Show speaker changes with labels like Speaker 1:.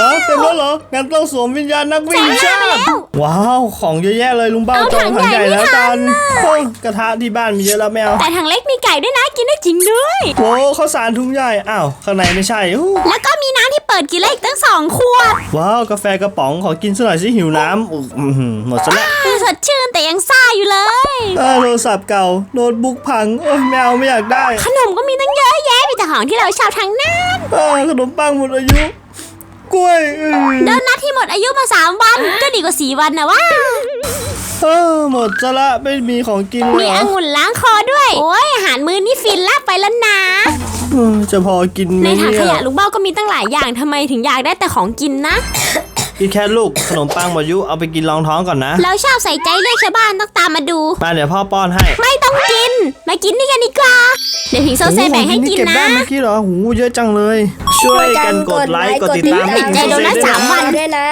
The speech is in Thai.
Speaker 1: ฮะเต็มแล้วเหรอ งั้นต้องสวมวิญญาณนักวิ่งชาติว้าว ของเยอะแยะเลยลุงเบ้า
Speaker 2: เอา
Speaker 1: จอง
Speaker 2: ถั
Speaker 1: ถัง
Speaker 2: ง
Speaker 1: ให
Speaker 2: ใหญ่
Speaker 1: ญ่แล้ว
Speaker 2: ไม่ทั
Speaker 1: กันนโอ้กระทะที่บ้านมีเยอะแล้วแมว
Speaker 2: แต่ถังเล็กมีไก่ด้วยนะ กินได้จริงด้วย
Speaker 1: โอ้ข้าวสารถุงใหญ่ อ้าว ข้างในไม่ใช่อู้
Speaker 2: แล้วก็มีน้ำที่เปิดกินได้อีกตั้งสองขวด
Speaker 1: ว้าว กาแฟกระป๋องขอกินสักหน่อยสิหิวน้ำอุ๊ยอื้อหือหมดซะแล้ว
Speaker 2: สดชื่นแต่ยังซ่าอยู่เลย
Speaker 1: เออโทรศัพท์เก่าโน้ตบุ๊กพังโอ้ยแมวไม่อยากได้
Speaker 2: ขนมก็มีตั้งเยอะแยะมีแต่ของที่เราชอบทั้งนั้น
Speaker 1: เออขนมปังหมดอายุ กล้วยเออ
Speaker 2: โดนัทที่หมดอายุมาสามวัน ก็ดีกว่าสี่วันนะว่า
Speaker 1: เออหมดซะละไม่มีของกินเล
Speaker 2: มี
Speaker 1: ยเหร
Speaker 2: อ
Speaker 1: องุ่
Speaker 2: นล้างคอด้วย โอ้ยอาหารมื้อนี้ฟินลากไปแล้วนะ
Speaker 1: เออจะพอกินไหม
Speaker 2: ในถัง
Speaker 1: เนี่
Speaker 2: ขยะ
Speaker 1: ย
Speaker 2: ลุงเบ้าก็มีตั้งหลายอย่างทำไมถึงอยากได้แต่ของกินนะ
Speaker 1: กินแค่ลูกขนมปังหมดอายุเอาไปกินรองท้องก่อนนะ
Speaker 2: เราชอบใส่ใจเรื่องชาวบ้านต้องตามมาดู
Speaker 1: มาเดี๋ยวพ่อป้อนให้
Speaker 2: ไม่ต้องกิน มากินนี่กันดีกว่า เดี๋ยวผิงโซเซแบ่งให้กิน
Speaker 1: เก็บ
Speaker 2: นะ
Speaker 1: ได้เมื่อกี้เหรอหูเยอะจังเลย ช่วยกันกดไลค์กดติดตาม
Speaker 2: ให้ถึงไดโนะสามวัน ด้วยนะ